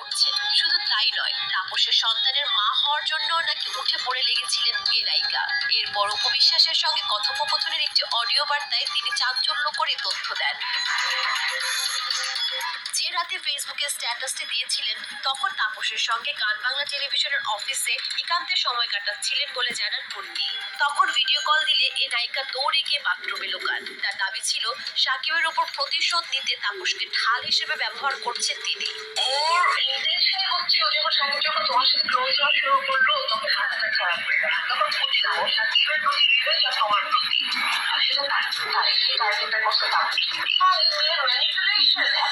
করছেন শুধু তাই নয়, তাপসের সন্তানের মা হওয়ার জন্য নাকি উঠে পড়ে লেগেছিলেন এ নায়িকা। এরপর উপবিশ্বাসের সঙ্গে কথোপকথনের একটি অডিও বার্তায় তিনি চাঞ্চল্য করে তথ্য দেন। রাতে ফেসবুকে স্ট্যাটাসটি দিয়েছিলেন তখন তাপসের সঙ্গে গান বাংলা টেলিভিশনের অফিসে একান্তে সময় কাটাচ্ছিলেন বলে জানান মুন্নি তখন ভিডিও কল দিলে এ নায়িকা দৌড়ে গিয়ে বাথরুমে লোকান তার দাবি ছিল সাকিবের উপর প্রতিশোধ নিতে তাপসকে ঢাল হিসেবে ব্যবহার করছেন তিনি তখন হয়ে সাকিবের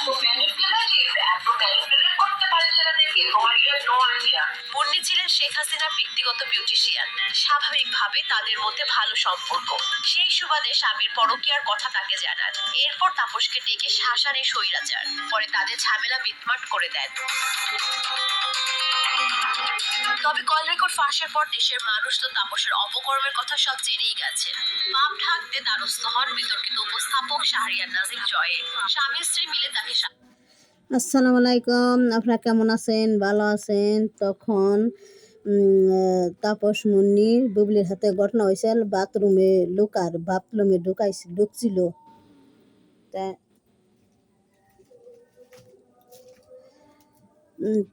প্রতি প্রতি মুন্নি ছিলেন শেখ হাসিনার ব্যক্তিগত বিউটিশিয়ান স্বাভাবিকভাবে তাদের মধ্যে ভালো সম্পর্ক। সেই সুবাদে স্বামীর পরকীয়ার কথা তাকে জানান। এরপর তাপসকে ডেকে শাসানে স্বৈরাচার। পরে তাদের ঝামেলা মিটমাট করে দেন। তবে কল রেকর্ড ফাঁসের পর দেশের মানুষ তো তাপসের অপকর্মের কথা সব জেনেই গেছেন পাপ ঢাকতে দ্বারস্থ হন বিতর্কিত উপস্থাপক শাহরিয়ার নাজিম জয়ে। স্বামী স্ত্রী মিলে তাকে আসসালামু আলাইকুম। আপনারা কেমন আছেন? ভালো আছেন? তখন তাপস মুন্নি বুবলির হাতে ঘটনা হয়েছিল বাথরুমে লুকার বাথরুমে ঢুকাইছে, ঢুকছিল। তা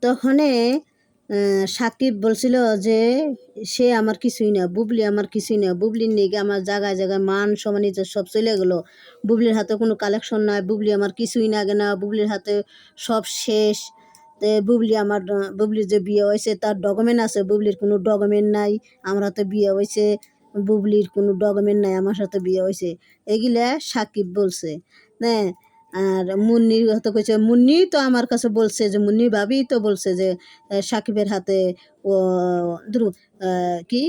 তখনে সাকিব বলছিল যে, সে আমার কিছুই না, বুবলি আমার কিছুই না, বুবলির নিগে আমার জায়গায় জায়গায় মান সম্মানিত সব চলে গেলো? বুবলির হাতে কোনো কালেকশন নাই, বুবলি আমার কিছুই না না, বুবলির হাতে সব শেষ। বুবলি আমার, বুবলির যে বিয়ে হয়েছে, তার ডকুমেন্ট আছে, বুবলির কোনো ডকুমেন্ট নাই, আমার হাতে বিয়ে হয়েছে, বুবলির কোনো ডকুমেন্ট নাই, আমার সাথে বিয়ে হয়েছে। এগুলা সাকিব বলছে। হ্যাঁ আর মুন্নির হয়তো কইছে, মুন্নি তো আমার কাছে বলছে যে, মুন্নি ভাবি তো বলছে যে সাকিবের হাতে, ও, ধরু কি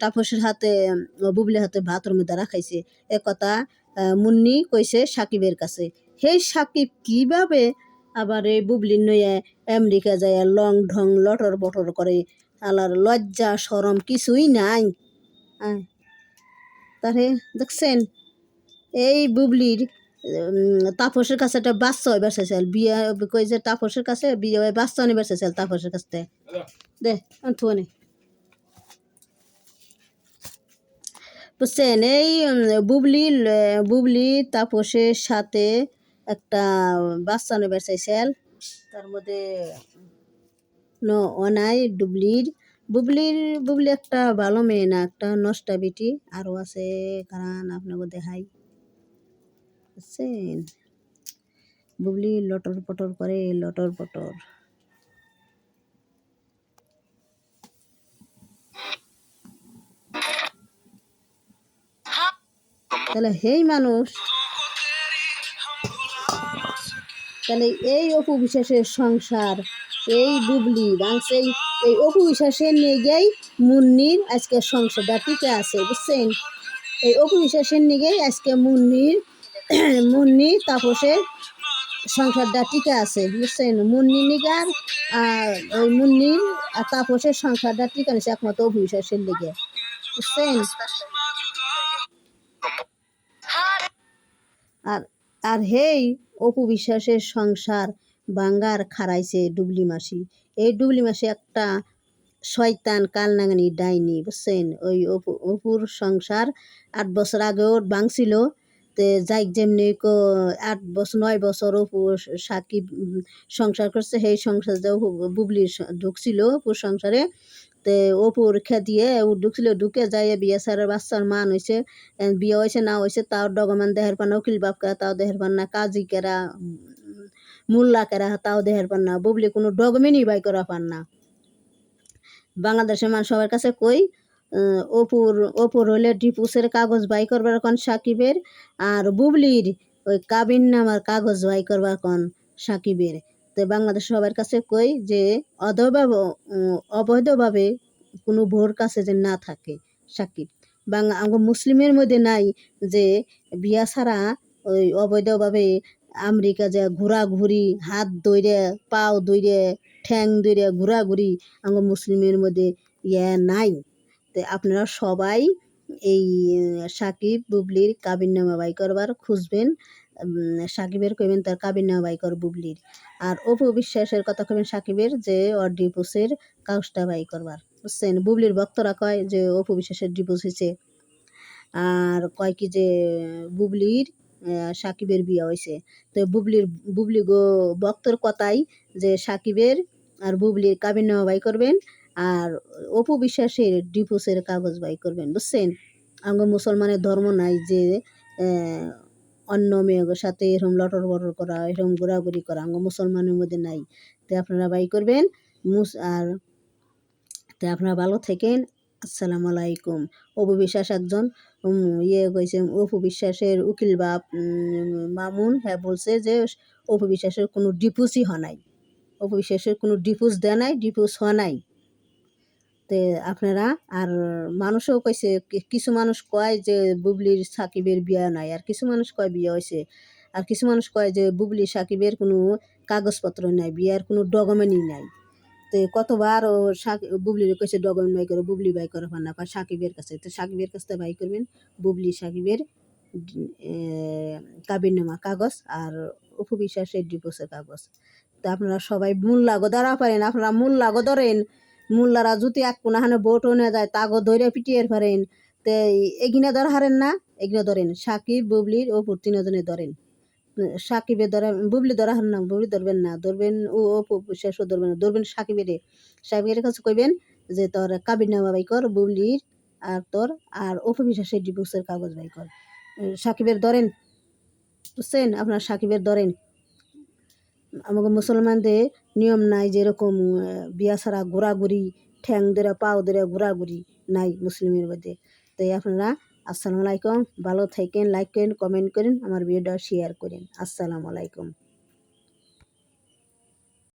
তাপসের হাতে, ও বুবলির হাতে ভাতর মধ্যে রাখাইছে। এ কথা মুন্নি কইছে সাকিবের কাছে। সেই সাকিব, কীভাবে আবার এই বুবলি নইয়া আমেরিকা যায় লং ঢং, লটর বটর করে? আলার লজ্জা সরম কিছুই নাই। তারে দেখছেন, এই বুবলির তাপসের কাছে একটা বাচ্চা হইবার চাইছিল বিয়ে কই যে তাপসের কাছে, বিয়ে হয়ে বাচ্চা নিবার চাইছিল তাপসের কাছ থেকে। দে আনথুয়ানে বুঝছেন? এই বুবলি বুবলি তাপসের সাথে একটা বাচ্চা নেবার চাইছিল তার মধ্যে অনাই, ডুবলির। বুবলির, বুবলি একটা ভালো মেয়ে না, একটা নষ্টা বেটি। আরও আছে কারণ আপনাকে দেখাই। বুবলি লটর পটর করে, লটর পটর। তাহলে হেই মানুষ। তাহলে এই অপু বিশ্বাসের সংসার, এই বুবলি ভাঙছে এই অপু বিশ্বাসের নিয়ে মুন্নির আজকে সংসারটা টিকে আছে, বুঝছেন? এই অপু বিশ্বাসের নিয়ে আজকে মুন্নির মুন্নি তাপসের সংসারটা টিকে আছে, বুঝছেন? মুন্নি নিগার আর ওই মুন্নি আর তাপসের সংসারটা টিকে আছে একমাত্র অপু বিশ্বাসের লিগে, বুঝছেন? আর আর হেই, অপু বিশ্বাসের সংসার বাঙ্গার খারাইছে ডুবলি মাসি। এই ডুবলি মাসি একটা শয়তান কালনাগানি ডাইনি, বুঝছেন? ওই অপু, অপুর সংসার আট বছর আগেও ভাঙছিল তে যাই যেমনি আট বছর নয় বছর অপু সাকিব সংসার করছে, সেই সংসার যে স- ঢুকছিল অপুর সংসারে। তে অপুর দিয়ে ও ঢুকছিল ঢুকে যায় বিয়ে সারের বাচ্চার মান হয়েছে বিয়ে হয়েছে না হয়েছে তাও ডগমান দেহের পান, উকিল বাপ কেরা তাও দেহের পান না, কাজী কেরা মোল্লা কেরা, তাও দেহের পান না, বুবলি কোনো ডগমেনই বাই করা পান না। বাংলাদেশের মানুষ সবার কাছে কই অপুর অপুর হলে ডিপুসের কাগজ বাই করবার কন সাকিবের, আর বুবলির ওই কাবিন নামার কাগজ বাই করবার কন সাকিবের। তো বাংলাদেশ সবার কাছে কই যে অধভাবে অবৈধভাবে কোনো ভোর কাছে যে না থাকে সাকিব। বাংলা আঙ্গ মুসলিমের মধ্যে নাই যে, বিয়া ছাড়া ওই অবৈধভাবে আমেরিকা যে ঘোরাঘুরি, হাত দইরে পাও দইরে ঠ্যাং দইরে ঘোরাঘুরি আঙ্গ মুসলিমের মধ্যে ইয়ে নাই। তো আপনারা সবাই এই সাকিব, বুবলির কাবিননামা বাই করবার খুঁজবেন। সাকিবের কইবেন তার কাবিন বাই কর বুবলির। আর অপু বিশ্বাসের কথা কইবেন সাকিবের যে ওর ডিপোসের কাগজটা বাই করবার। বুঝছেন? বুবলির ভক্তরা কয় যে অপু বিশ্বাসের ডিপোজ হয়েছে আর কয় কি যে বুবলির সাকিবের বিয়ে হয়েছে তো বুবলির, বুবলি গো ভক্তর কথাই যে সাকিবের আর বুবলির কাবিন নামা বাই করবেন। আর অপু বিশ্বাসের ডিপোসের কাগজ বাই করবেন, বুঝছেন? আমরা মুসলমানের ধর্ম নাই যে অন্য মেয়ের সাথে এরকম লটর বটর করা, এরকম ঘোরাঘুরি করা আমরা মুসলমানের মধ্যে নাই। তো আপনারা বাই করবেন। মুস, আর তো আপনারা ভালো থাকেন। আসসালামু আলাইকুম। অপু বিশ্বাস একজন ইয়ে কইছে, অপু বিশ্বাসের উকিল বাপ মামুন হ্যাঁ বলছে যে, অপু বিশ্বাসের কোনো ডিপুসই হয় নাই। অপু বিশ্বাসের কোনো ডিপুস দেয় নাই ডিপুস হয় নাই। তে আপনারা, আর মানুষও কইছে কিছু মানুষ কয় যে বুবলির সাকিবের বিয়া নাই, আর কিছু মানুষ কয় বিয়ে হয়েছে আর কিছু মানুষ কয় যে বুবলি সাকিবের কোনো কাগজপত্র নাই, বিয়ার কোনো ডকুমেন্টই নাই। তো কতবার ও বুবলির কইছে, ডকুমেন্ট বাই করো, বুবলি বাই করো না কয় সাকিবের কাছে। তো সাকিবের কাছ থেকে বাই করবেন, বুবলি সাকিবের কাবিননামা কাগজ, আর অপু বিশ্বাসের ডিপোসের কাগজ। তো আপনারা সবাই মূল্যা গদারা পারেন আপনারা মূল লাগো ধরেন মোল্লারা যদি এক কোনাহানে বোট নিয়ে যায়, তাগো ধরে পিটিয়ে পারেন তে এগিনে ধর হারেন না, এগিনে ধরেন। সাকিব বুবলির ও তিনজনে ধরেন। সাকিবে ধরে, বুবলি ধরা হার না, বুবলি ধরবেন না, ধরবেন ও ও শেষও ধরবেন না, ধরবেন সাকিবের। সাকিবের কাছে কইবেন যে, তোর কাবির নামা বাই কর, বুবলির আর তোর আর অপবিশ্বাসের ডিভোর্সের কাগজ বাই কর। সাকিবের ধরেন, বুঝছেন? আপনার সাকিবের ধরেন। আমাকে মুসলমানদের নিয়ম নাই যেরকম বিয়া সারা ঘোরাঘুরি, ঠ্যাং ধরে, পাও ধরে ঘোরাঘুরি নাই মুসলিমের মধ্যে। তাই আপনারা আসসালামু আলাইকুম, ভালো থাকেন লাইক করেন কমেন্ট করেন, আমার ভিডিওটা শেয়ার করেন। আসসালামু আলাইকুম।